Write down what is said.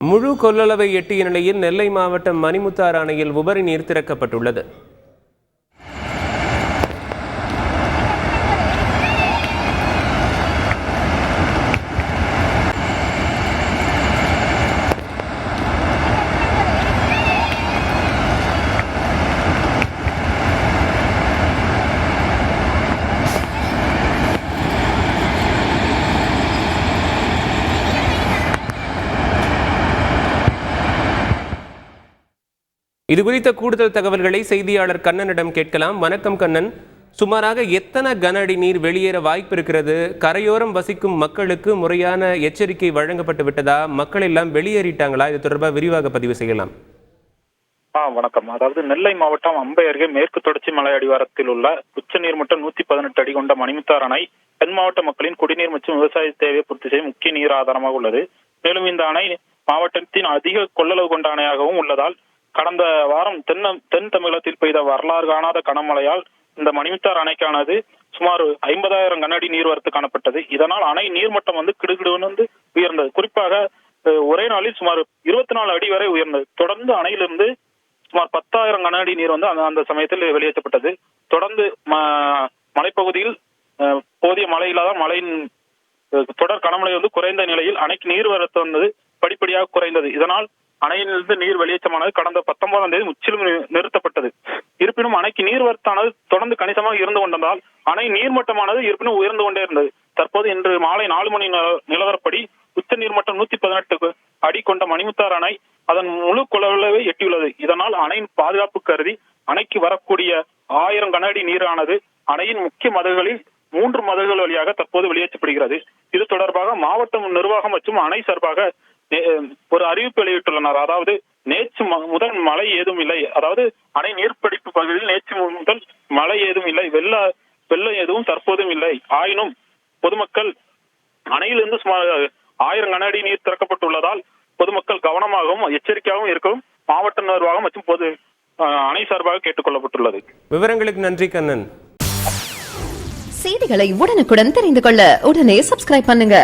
முழு கொள்ளளவை எட்டிய நிலையில் நெல்லை மாவட்டம் மணிமுத்தாறு அணையில் உபரி நீர் திறக்கப்பட்டுள்ளது. இது குறித்த கூடுதல் தகவல்களை செய்தியாளர் கண்ணனிடம் கேட்கலாம். வணக்கம் கண்ணன். சுமாராக எத்தனை கன அடி நீர் வெளியேற வாய்ப்பு இருக்கிறது? கரையோரம் வசிக்கும் மக்களுக்கு முறையான எச்சரிக்கை வழங்கப்பட்டு விட்டதா? மக்கள் எல்லாம் வெளியேறிட்டாங்களா? இது தொடர்பாக விரிவாக பதிவு செய்யலாம். ஆ வணக்கம். அதாவது நெல்லை மாவட்டம் அம்பை அருகே மேற்கு தொடர்ச்சி மலை அடிவாரத்தில் உள்ள உச்ச நீர்மட்டம் நூத்தி பதினெட்டு அடி கொண்ட மணிமுத்தார் அணை தென் மாவட்ட மக்களின் குடிநீர் மற்றும் விவசாய தேவையை பூர்த்தி செய்யும் முக்கிய நீர் ஆதாரமாக உள்ளது. மேலும் இந்த அணை மாவட்டத்தின் அதிக கொள்ளளவு கொண்ட அணையாகவும் உள்ளதால் கடந்த வாரம் தென் தென் தமிழகத்தில் பெய்த வரலாறு காணாத கனமழையால் இந்த மணிமுத்தார் அணைக்கானது சுமார் ஐம்பதாயிரம் கனஅடி நீர்வரத்து காணப்பட்டது. இதனால் அணை நீர்மட்டம் வந்து கிடுகிடுன்னு வந்து உயர்ந்தது. குறிப்பாக ஒரே நாளில் சுமார் இருபத்தி நாலு அடி வரை உயர்ந்தது. தொடர்ந்து அணையிலிருந்து சுமார் பத்தாயிரம் கனஅடி நீர் வந்து அந்த அந்த சமயத்தில் வெளியேற்றப்பட்டது. தொடர்ந்து ம- மலைப்பகுதியில் போதிய மழை இல்லாத மழையின் தொடர் கனமழை வந்து குறைந்த நிலையில் அணைக்கு நீர் வரத்து வந்தது படிப்படியாக குறைந்தது. இதனால் அணையிலிருந்து நீர் வெளியேற்றமானது கடந்த பத்தொன்பதாம் தேதி முற்றிலும் நிறுத்தப்பட்டது. இருப்பினும் அணைக்கு நீர் வரத்தானது தொடர்ந்து கணிசமாக இருந்து கொண்டதால் அணை நீர்மட்டமானது இருப்பினும் உயர்ந்து கொண்டே இருந்தது. தற்போது இன்று மாலை நாலு மணி நில- நிலவரப்படி உச்ச நீர்மட்டம் நூத்தி பதினெட்டு அடி கொண்ட மணிமுத்தார் அணை அதன் முழு கொள்ளளவை எட்டியுள்ளது. இதனால் அணையின் பாதுகாப்பு கருதி அணைக்கு வரக்கூடிய ஆயிரம் கனஅடி நீரானது அணையின் முக்கிய மதகுகளில் மூன்று மதகுகள் வழியாக தற்போது வெளியேற்றப்படுகிறது. இது தொடர்பாக மாவட்ட நிர்வாகம் மற்றும் அணை சார்பாக ஒரு அறிவிப்பு வெளியிட்டுள்ளனர். அதாவது நேற்று முதல் மழை ஏதும் இல்லை. அதாவது அணை நீர்பிடிப்பு பகுதியில் நேற்று முதல் மழை ஏதும் இல்லை. வெள்ள வெள்ளம் எதுவும் தற்போதும் இல்லை. ஆயினும் பொதுமக்கள் அணையிலிருந்து சுமார் ஆயிரம் கன அடி நீர் திறக்கப்பட்டுள்ளதால் பொதுமக்கள் கவனமாகவும் எச்சரிக்கையாகவும் இருக்கவும் மாவட்ட நிர்வாகம் மற்றும் பொது அணை சார்பாக கேட்டுக் கொள்ளப்பட்டுள்ளது விவரங்களுக்கு நன்றி கண்ணன். செய்திகளை உடனுக்குடன் தெரிந்து கொள்ள உடனே சப்ஸ்கிரைப் பண்ணுங்க.